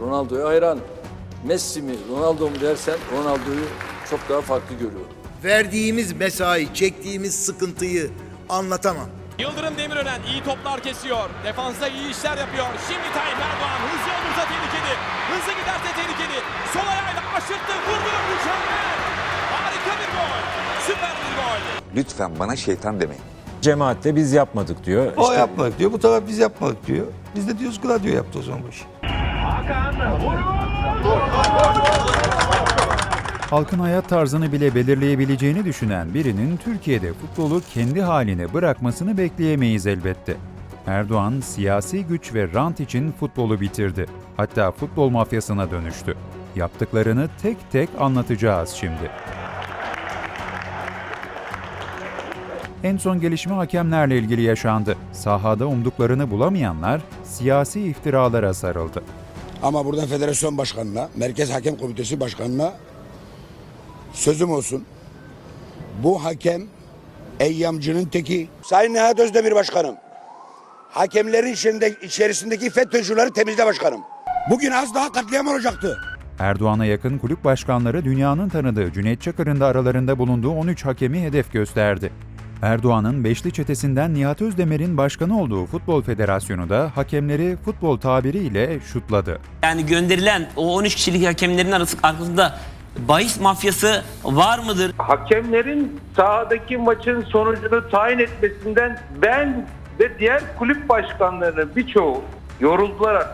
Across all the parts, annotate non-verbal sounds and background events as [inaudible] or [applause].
Ronaldo'ya hayran. Messi mi, Ronaldo mu dersen Ronaldo'yu çok daha farklı görüyorum. Verdiğimiz mesai, çektiğimiz sıkıntıyı anlatamam. Yıldırım Demirören iyi toplar kesiyor. Defansta iyi işler yapıyor. Şimdi Tayyip Erdoğan hızlı olursa tehlikeli. Hızlı giderse tehlikeli. Sol ayağıyla aşırttı. Vurdu. Mükemmel. Harika bir gol. Süper bir gol. Lütfen bana şeytan demeyin. Cemaatle biz yapmadık diyor. O İşte yapmadık diyor, bu taraf biz yapmadık diyor. Biz de diyoruz Gladio yaptı o zaman bu işi. Halkın hayat tarzını bile belirleyebileceğini düşünen birinin Türkiye'de futbolu kendi haline bırakmasını bekleyemeyiz elbette. Erdoğan siyasi güç ve rant için futbolu bitirdi. Hatta futbol mafyasına dönüştü. Yaptıklarını tek tek anlatacağız şimdi. En son gelişme hakemlerle ilgili yaşandı. Sahada umduklarını bulamayanlar siyasi iftiralara sarıldı. Ama buradan federasyon başkanına, Merkez Hakem Komitesi başkanına sözüm olsun. Bu hakem eyyamcının teki. Sayın Nihat Özdemir başkanım. Hakemlerin içinde, içerisindeki FETÖ'cüleri temizle başkanım. Bugün az daha katliam olacaktı. Erdoğan'a yakın kulüp başkanları dünyanın tanıdığı Cüneyt Çakır'ın da aralarında bulunduğu 13 hakemi hedef gösterdi. Erdoğan'ın Beşli Çetesi'nden Nihat Özdemir'in başkanı olduğu Futbol Federasyonu da hakemleri futbol tabiriyle şutladı. Yani gönderilen o 13 kişilik hakemlerin arası arkasında bahis mafyası var mıdır? hakemlerin sahadaki maçın sonucunu tayin etmesinden ben ve diğer kulüp başkanlarının birçoğu yoruldular.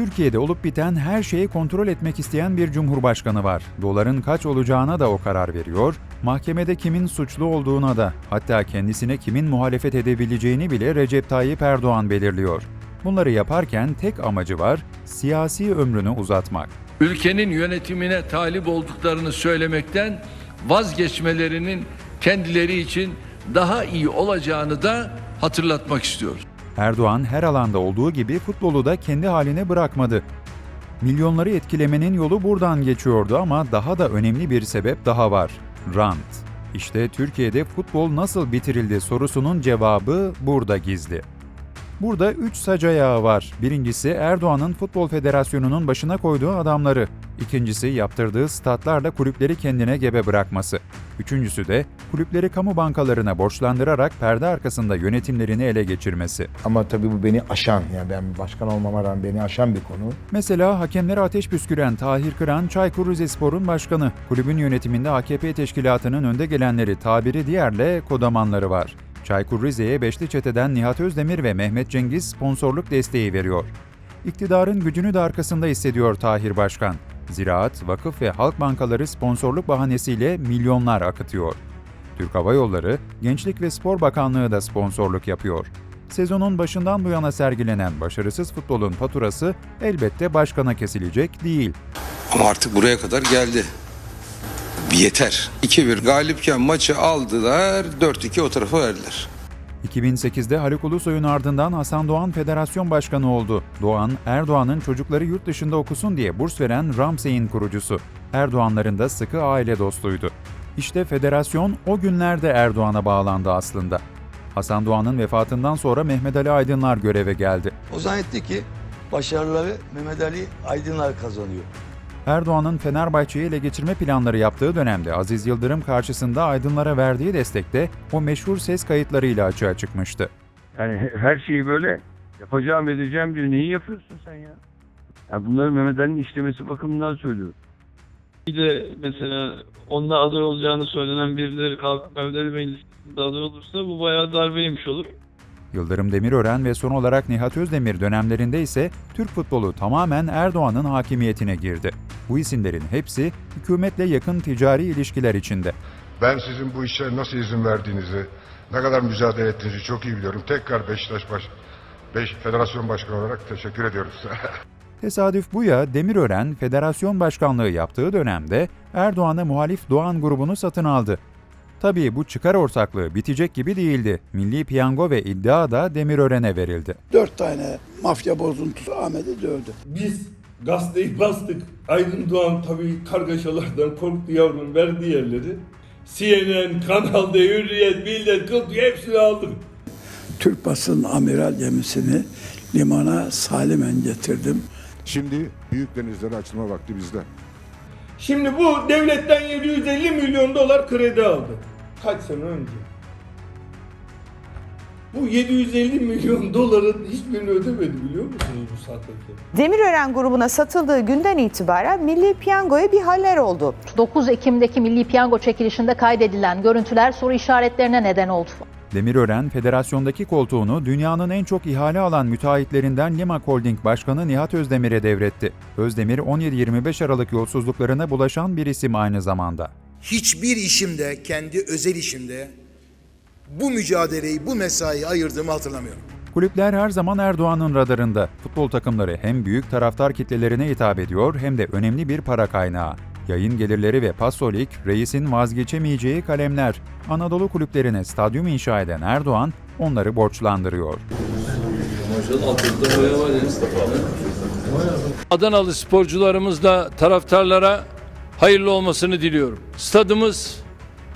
Türkiye'de olup biten her şeyi kontrol etmek isteyen bir cumhurbaşkanı var. Doların kaç olacağına da o karar veriyor, mahkemede kimin suçlu olduğuna da, hatta kendisine kimin muhalefet edebileceğini bile Recep Tayyip Erdoğan belirliyor. Bunları yaparken tek amacı var, siyasi ömrünü uzatmak. ülkenin yönetimine talip olduklarını söylemekten vazgeçmelerinin kendileri için daha iyi olacağını da hatırlatmak istiyoruz. Erdoğan her alanda olduğu gibi futbolu da kendi haline bırakmadı. Milyonları etkilemenin yolu buradan geçiyordu ama daha da önemli bir sebep daha var. Rant. İşte Türkiye'de futbol nasıl bitirildi sorusunun cevabı burada gizli. Burada üç sac ayağı var. Birincisi Erdoğan'ın Futbol Federasyonu'nun başına koyduğu adamları. İkincisi yaptırdığı statlarla kulüpleri kendine gebe bırakması. Üçüncüsü de kulüpleri kamu bankalarına borçlandırarak perde arkasında yönetimlerini ele geçirmesi. Ama tabii bu beni aşan, yani ben başkan olmama rağmen beni aşan bir konu. Mesela hakemlere ateş püsküren Tahir Kıran, Çaykur Rizespor'un başkanı. Kulübün yönetiminde AKP teşkilatının önde gelenleri tabiri diğerle kodamanları var. Çaykur Rize'ye Beşli Çete'den Nihat Özdemir ve Mehmet Cengiz sponsorluk desteği veriyor. İktidarın gücünü de arkasında hissediyor Tahir Başkan. Ziraat, vakıf ve halk bankaları sponsorluk bahanesiyle milyonlar akıtıyor. Türk Hava Yolları, Gençlik ve Spor Bakanlığı da sponsorluk yapıyor. Sezonun başından bu yana sergilenen başarısız futbolun faturası elbette başkana kesilecek değil. Ama artık buraya kadar geldi. Yeter. 2-1 galipken maçı aldılar, 4-2 o tarafa verdiler. 2008'de Haluk Ulusoy'un ardından Hasan Doğan federasyon başkanı oldu. Doğan, Erdoğan'ın çocukları yurt dışında okusun diye burs veren Ramsey'in kurucusu. Erdoğanların da sıkı aile dostuydu. İşte federasyon o günlerde Erdoğan'a bağlandı aslında. Hasan Doğan'ın vefatından sonra Mehmet Ali Aydınlar göreve geldi. O zannetti ki başarıları Mehmet Ali Aydınlar kazanıyor. Erdoğan'ın Fenerbahçe'yi ele geçirme planları yaptığı dönemde Aziz Yıldırım karşısında Aydınlara verdiği destekte o meşhur ses kayıtlarıyla açığa çıkmıştı. Yani her şeyi böyle yapacağım edeceğim diyor. Neyi yapıyorsun sen ya? ya bunları Mehmet Ali'nin işlemesi bakımından söylüyorum. Bir de mesela onunla aday olacağını söylenen birileri kalkıp Mehmet Ali Bey'in listesinde aday olursa bu bayağı darbeymiş olur. Yıldırım Demirören ve son olarak Nihat Özdemir dönemlerinde ise Türk futbolu tamamen Erdoğan'ın hakimiyetine girdi. Bu isimlerin hepsi hükümetle yakın ticari ilişkiler içinde. Ben sizin bu işe nasıl izin verdiğinizi, ne kadar mücadele ettiğinizi çok iyi biliyorum. Tekrar Beşiktaş baş, Beş, Federasyon Başkanı olarak teşekkür ediyoruz. [laughs] Tesadüf bu ya Demirören federasyon başkanlığı yaptığı dönemde Erdoğan'a muhalif Doğan grubunu satın aldı. Tabii bu çıkar ortaklığı bitecek gibi değildi. Milli piyango ve iddia da Demirören'e verildi. Dört tane mafya bozuntusu Ahmet'i dövdü. Biz gazeteyi bastık. Aydın Doğan tabii kargaşalardan korktu yavrum verdi yerleri. CNN, Kanal D, Hürriyet, Millet, Kılt hepsini aldık. Türk basın amiral gemisini limana salimen getirdim. Şimdi büyük denizlere açılma vakti bizde. Şimdi bu devletten 750 milyon dolar kredi aldı. Kaç sene önce? Bu 750 milyon doların hiçbirini ödemedi biliyor musunuz bu sahtekar? Demirören grubuna satıldığı günden itibaren Milli Piyango'ya bir haller oldu. 9 Ekim'deki Milli Piyango çekilişinde kaydedilen görüntüler soru işaretlerine neden oldu. Demirören, federasyondaki koltuğunu dünyanın en çok ihale alan müteahhitlerinden Limak Holding Başkanı Nihat Özdemir'e devretti. Özdemir 17-25 Aralık yolsuzluklarına bulaşan bir isim aynı zamanda. Hiçbir işimde, kendi özel işimde bu mücadeleyi, bu mesaiyi ayırdığımı hatırlamıyorum. Kulüpler her zaman Erdoğan'ın radarında. Futbol takımları hem büyük taraftar kitlelerine hitap ediyor hem de önemli bir para kaynağı. Yayın gelirleri ve pasolik, reisin vazgeçemeyeceği kalemler. Anadolu kulüplerine stadyum inşa eden Erdoğan onları borçlandırıyor. Adanalı sporcularımız da taraftarlara hayırlı olmasını diliyorum. Stadımız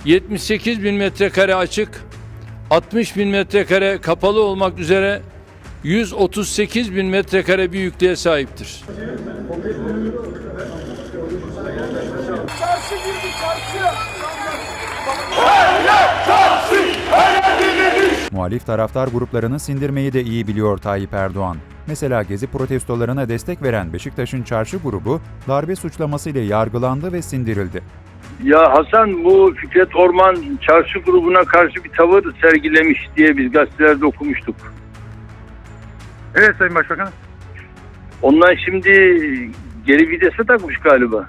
78 bin metrekare açık, 60 bin metrekare kapalı olmak üzere 138 bin metrekare büyüklüğe sahiptir. Muhalif taraftar gruplarını sindirmeyi de iyi biliyor Tayyip Erdoğan. Mesela gezi protestolarına destek veren Beşiktaş'ın çarşı grubu darbe suçlamasıyla yargılandı ve sindirildi. Ya Hasan bu Fikret Orman çarşı grubuna karşı bir tavır sergilemiş diye biz gazetelerde okumuştuk. Evet Sayın Başbakan. Ondan şimdi geri vitese takmış galiba.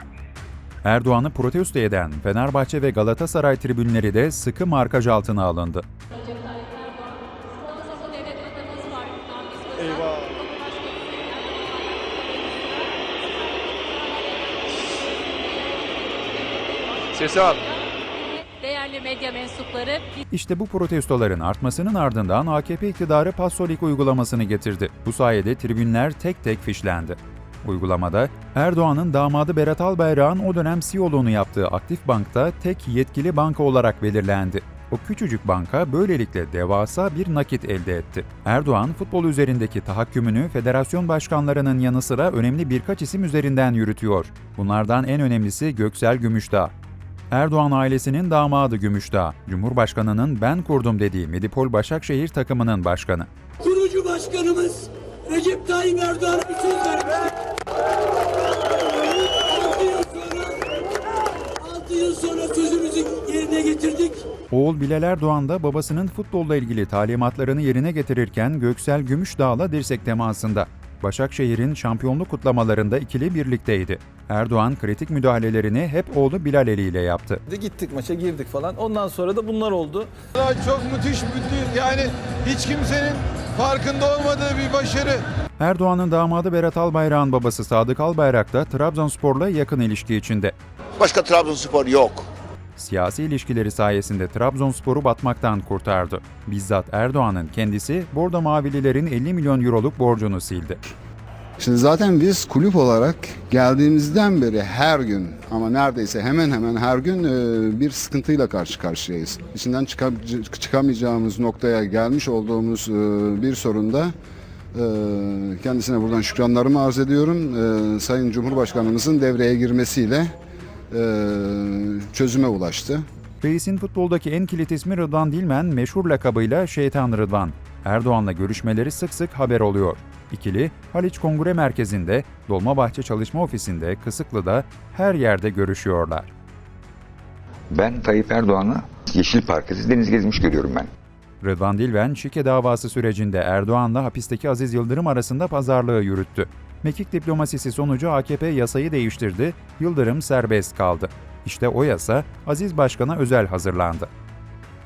Erdoğan'ı protesto eden Fenerbahçe ve Galatasaray tribünleri de sıkı markaj altına alındı. Sesi al. Değerli medya mensupları İşte bu protestoların artmasının ardından AKP iktidarı Passolik uygulamasını getirdi. Bu sayede tribünler tek tek fişlendi. Uygulamada Erdoğan'ın damadı Berat Albayrak'ın o dönem CEO'luğunu yaptığı Aktif Bank'ta tek yetkili banka olarak belirlendi. O küçücük banka böylelikle devasa bir nakit elde etti. Erdoğan futbol üzerindeki tahakkümünü federasyon başkanlarının yanı sıra önemli birkaç isim üzerinden yürütüyor. Bunlardan en önemlisi Göksel Gümüşdağ. Erdoğan ailesinin damadı Gümüşdağ, Cumhurbaşkanı'nın ben kurdum dediği Medipol Başakşehir takımının başkanı. Kurucu başkanımız Recep Tayyip Erdoğan'a bir söz vermişti. 6 yıl sonra, 6 yıl sonra sözümüzü yerine getirdik. Oğul Bilal Erdoğan da babasının futbolla ilgili talimatlarını yerine getirirken Göksel Gümüşdağ'la dirsek temasında. Başakşehir'in şampiyonluk kutlamalarında ikili birlikteydi. Erdoğan kritik müdahalelerini hep oğlu Bilal Eli ile yaptı. Gittik maça girdik falan. Ondan sonra da bunlar oldu. Çok müthiş müthiş yani hiç kimsenin farkında olmadığı bir başarı. Erdoğan'ın damadı Berat Albayrak'ın babası Sadık Albayrak da Trabzonspor'la yakın ilişki içinde. Başka Trabzonspor yok. Siyasi ilişkileri sayesinde Trabzonspor'u batmaktan kurtardı. Bizzat Erdoğan'ın kendisi Bordo Mavililerin 50 milyon euroluk borcunu sildi. Şimdi zaten biz kulüp olarak geldiğimizden beri her gün ama neredeyse hemen hemen her gün e, bir sıkıntıyla karşı karşıyayız. İçinden çıka- çıkamayacağımız noktaya gelmiş olduğumuz e, bir sorunda e, kendisine buradan şükranlarımı arz ediyorum. Sayın Cumhurbaşkanımızın devreye girmesiyle çözüme ulaştı. Reisin futboldaki en kilit ismi Rıdvan Dilmen meşhur lakabıyla Şeytan Rıdvan. Erdoğan'la görüşmeleri sık sık haber oluyor. İkili, Haliç Kongre Merkezi'nde, Dolmabahçe Çalışma Ofisi'nde, Kısıklı'da her yerde görüşüyorlar. Ben Tayyip Erdoğan'ı Yeşil Parkı'da deniz gezmiş görüyorum ben. Rıdvan Dilmen, şike davası sürecinde Erdoğan'la hapisteki Aziz Yıldırım arasında pazarlığı yürüttü. Mekik diplomasisi sonucu AKP yasayı değiştirdi, Yıldırım serbest kaldı. İşte o yasa Aziz Başkan'a özel hazırlandı.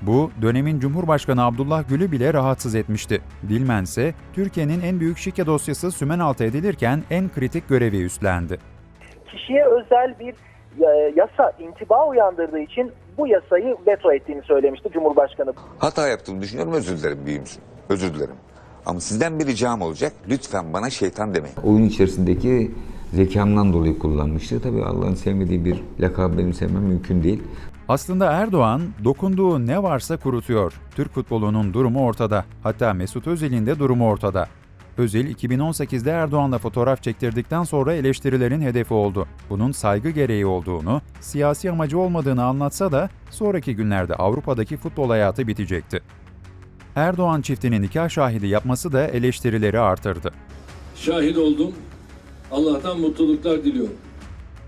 Bu, dönemin Cumhurbaşkanı Abdullah Gül'ü bile rahatsız etmişti. Dilmen ise Türkiye'nin en büyük şike dosyası sümen altı edilirken en kritik görevi üstlendi. Kişiye özel bir e, yasa intiba uyandırdığı için bu yasayı veto ettiğini söylemişti Cumhurbaşkanı. Hata yaptığımı düşünüyorum özür dilerim büyüğümsün. Özür dilerim. Ama sizden bir ricam olacak. Lütfen bana şeytan demeyin. Oyun içerisindeki zekamdan dolayı kullanmıştı. Tabii Allah'ın sevmediği bir lakabı benim sevmem mümkün değil. Aslında Erdoğan dokunduğu ne varsa kurutuyor. Türk futbolunun durumu ortada. Hatta Mesut Özil'in de durumu ortada. Özil 2018'de Erdoğan'la fotoğraf çektirdikten sonra eleştirilerin hedefi oldu. Bunun saygı gereği olduğunu, siyasi amacı olmadığını anlatsa da sonraki günlerde Avrupa'daki futbol hayatı bitecekti. Erdoğan çiftinin nikah şahidi yapması da eleştirileri artırdı. Şahit oldum. Allah'tan mutluluklar diliyorum.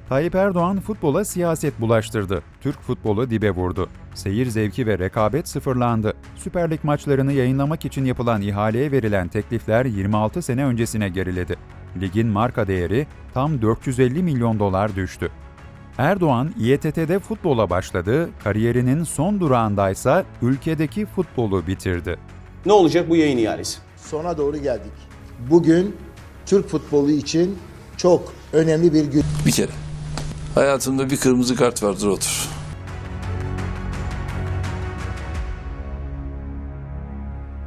Tayyip Erdoğan futbola siyaset bulaştırdı. Türk futbolu dibe vurdu. Seyir zevki ve rekabet sıfırlandı. Süper Lig maçlarını yayınlamak için yapılan ihaleye verilen teklifler 26 sene öncesine geriledi. Ligin marka değeri tam 450 milyon dolar düştü. Erdoğan İETT'de futbola başladı, kariyerinin son durağındaysa ülkedeki futbolu bitirdi. Ne olacak bu yayın ihalesi? Sona doğru geldik. Bugün Türk futbolu için çok önemli bir gün. Bir kere. Hayatımda bir kırmızı kart vardır otur.